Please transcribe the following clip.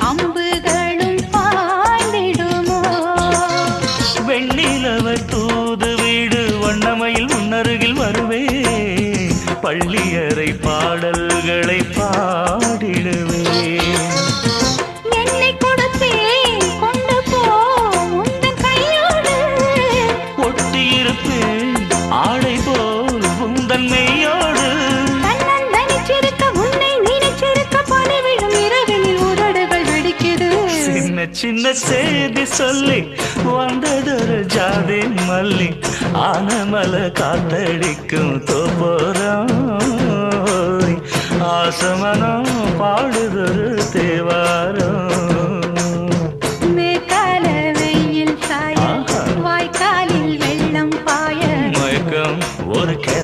அம்புகளும் பாய்ந்திடுமோ? வெண்ணிலவர் தூது வீடு வண்ணமையில் முன்னருகில் வருவே பள்ளியறை பாடல்களை பா சின்ன சின்ன செய்தி சொல்லி வந்ததொரு ஜாதி மல்லி ஆனமல காத்தடிக்கும் தோப்போரம் ஆசமனம் பாடுதொரு தேவாரம். ஒரு கே